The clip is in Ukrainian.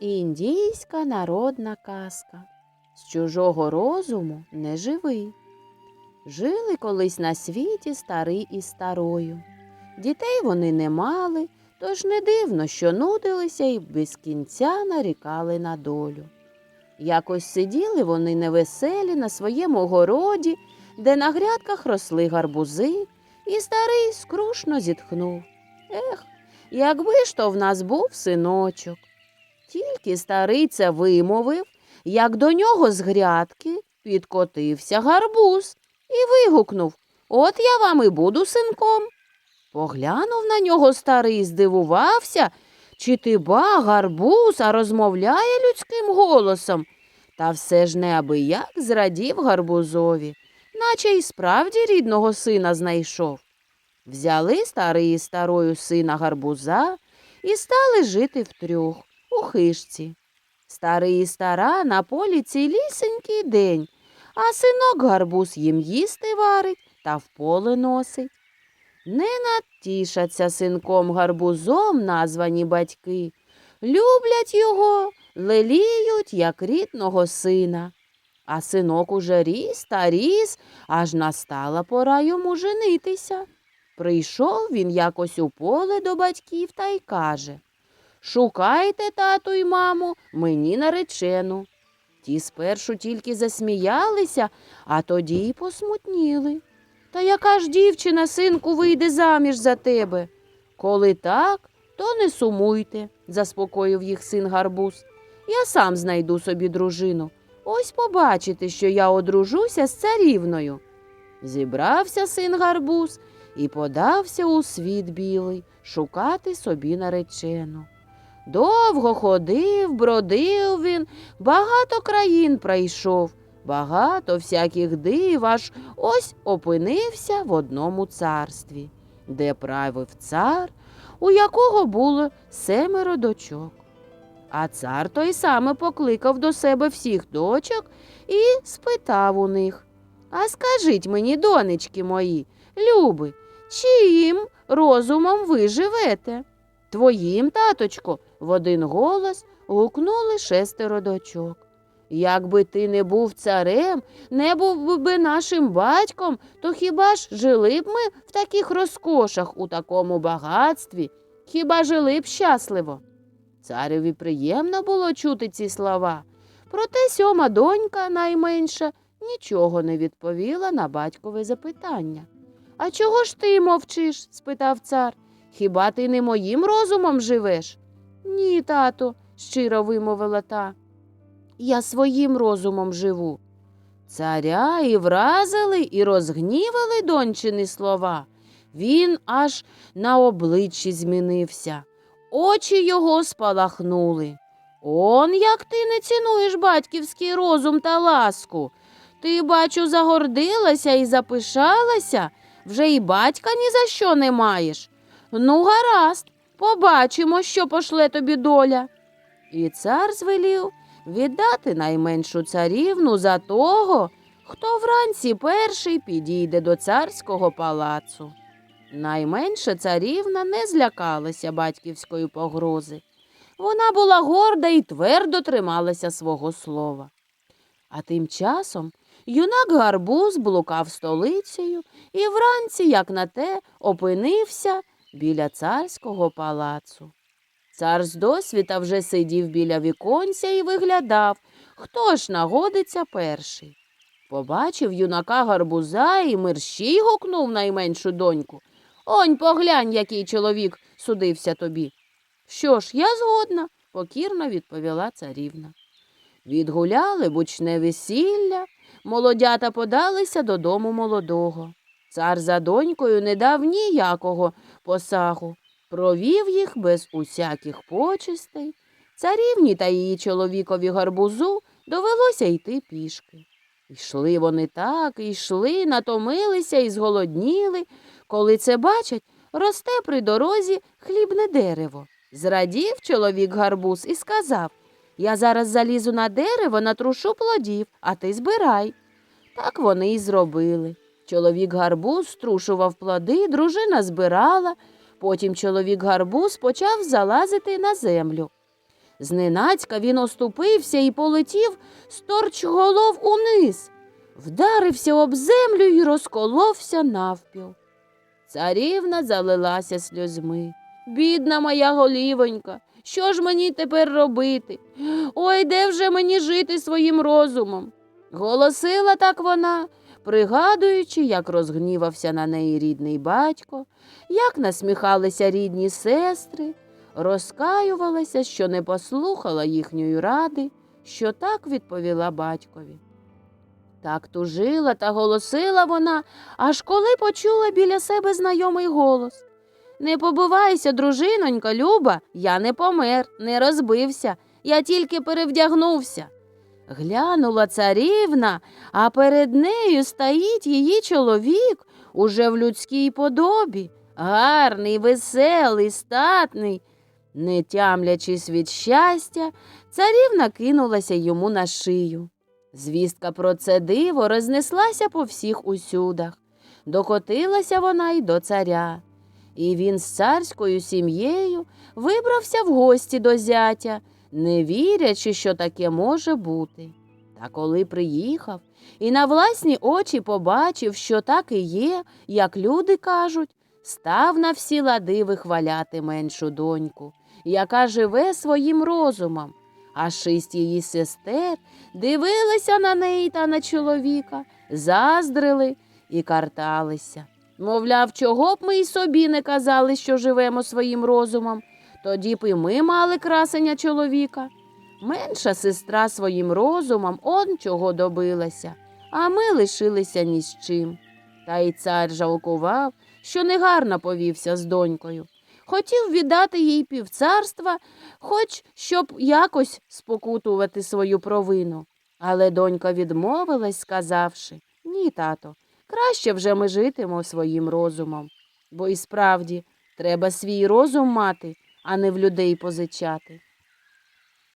Індійська народна казка. З чужого розуму не живи. Жили колись на світі старий із старою. Дітей вони не мали, тож не дивно, що нудилися і без кінця нарікали на долю. Якось сиділи вони невеселі на своєму городі, де на грядках росли гарбузи, і старий скрушно зітхнув. Ех, якби ж то в нас був синочок. Тільки старий це вимовив, як до нього з грядки підкотився гарбуз і вигукнув От я вам і буду синком. Поглянув на нього старий, здивувався, чи ти ба гарбуз, а розмовляє людським голосом. Та все ж неабияк зрадів гарбузові, наче й справді рідного сина знайшов. Взяли старий і старою сина гарбуза і стали жити втрьох у хижці. Старий і стара на полі цілісенький день, а синок гарбуз їм їсти варить та в поле носить. Не надтішаться синком гарбузом названі батьки, люблять його, леліють, як рідного сина. А синок уже ріс та ріс, аж настала пора йому женитися. Прийшов він якось у поле до батьків та й каже Шукайте, тату й маму, мені наречену. Ті спершу тільки засміялися, а тоді й посмутніли. Та яка ж дівчина, синку, вийде заміж за тебе? Коли так, то не сумуйте, заспокоїв їх син гарбуз. Я сам знайду собі дружину. Ось побачите, що я одружуся з царівною. Зібрався син гарбуз і подався у світ білий шукати собі наречену. Довго ходив, бродив він, багато країн пройшов, багато всяких див, аж ось опинився в одному царстві, де правив цар, у якого було семеро дочок. А цар той саме покликав до себе всіх дочок і спитав у них А скажіть мені, донечки мої, люби, чиїм розумом ви живете? Твоїм, таточко, в один голос гукнули шестеро дочок. Якби ти не був царем, не був би нашим батьком, то хіба ж жили б ми в таких розкошах, у такому багатстві? Хіба жили б щасливо? Цареві приємно було чути ці слова. Проте сьома донька, найменша, нічого не відповіла на батькове запитання. А чого ж ти мовчиш? спитав цар. Хіба ти не моїм розумом живеш? Ні, тато, щиро вимовила та. Я своїм розумом живу. Царя і вразили, і розгнівали дончини слова. Він аж на обличчі змінився. Очі його спалахнули. Он як ти не цінуєш батьківський розум та ласку. Ти, бачу, загордилася і запишалася, вже і батька ні за що не маєш. Ну, гаразд, побачимо, що пошле тобі доля. І цар звелів віддати найменшу царівну за того, хто вранці перший підійде до царського палацу. Найменша царівна не злякалася батьківської погрози. Вона була горда і твердо трималася свого слова. А тим часом юнак гарбуз блукав столицею і вранці, як на те, опинився біля царського палацу. Цар з досвіта вже сидів біля віконця і виглядав, хто ж нагодиться перший. Побачив юнака гарбуза і мерщій гукнув найменшу доньку. Онь, поглянь, який чоловік судився тобі. Що ж, я згодна, покірно відповіла царівна. Відгуляли бучне весілля, молодята подалися додому молодого. Цар за донькою не дав ніякого посагу, провів їх без усяких почестей. Царівні та її чоловікові гарбузу довелося йти пішки. Йшли вони так, йшли, натомилися і зголодніли. Коли це бачать, росте при дорозі хлібне дерево. Зрадів чоловік гарбуз і сказав Я зараз залізу на дерево, натрушу плодів, а ти збирай. Так вони й зробили. Чоловік гарбуз струшував плоди, дружина збирала, потім чоловік гарбуз почав залазити на землю. Зненацька він оступився і полетів сторч голов униз, вдарився об землю і розколовся навпіл. Царівна залилася сльозьми. Бідна моя голівонька, що ж мені тепер робити? Ой, де вже мені жити своїм розумом? Голосила так вона, пригадуючи, як розгнівався на неї рідний батько, як насміхалися рідні сестри, розкаювалася, що не послухала їхньої ради, що так відповіла батькові. Так тужила та голосила вона, аж коли почула біля себе знайомий голос. Не побивайся, дружинонька, Люба, я не помер, не розбився, я тільки перевдягнувся. Глянула царівна, а перед нею стоїть її чоловік уже в людській подобі, гарний, веселий, статний. Не тямлячись від щастя, царівна кинулася йому на шию. Звістка про це диво рознеслася по всіх усюдах. Докотилася вона й до царя. І він з царською сім'єю вибрався в гості до зятя, не вірячи, що таке може бути. Та коли приїхав і на власні очі побачив, що так і є, як люди кажуть, став на всі лади вихваляти меншу доньку, яка живе своїм розумом. А шість її сестер дивилися на неї та на чоловіка, заздрили і карталися. Мовляв, чого б ми й собі не казали, що живемо своїм розумом, тоді б і ми мали красення чоловіка. Менша сестра своїм розумом он чого добилася, а ми лишилися ні з чим. Та й цар жалкував, що негарно повівся з донькою. Хотів віддати їй півцарства, хоч щоб якось спокутувати свою провину. Але донька відмовилась, сказавши Ні, тато, краще вже ми житимо своїм розумом. Бо і справді треба свій розум мати, а не в людей позичати.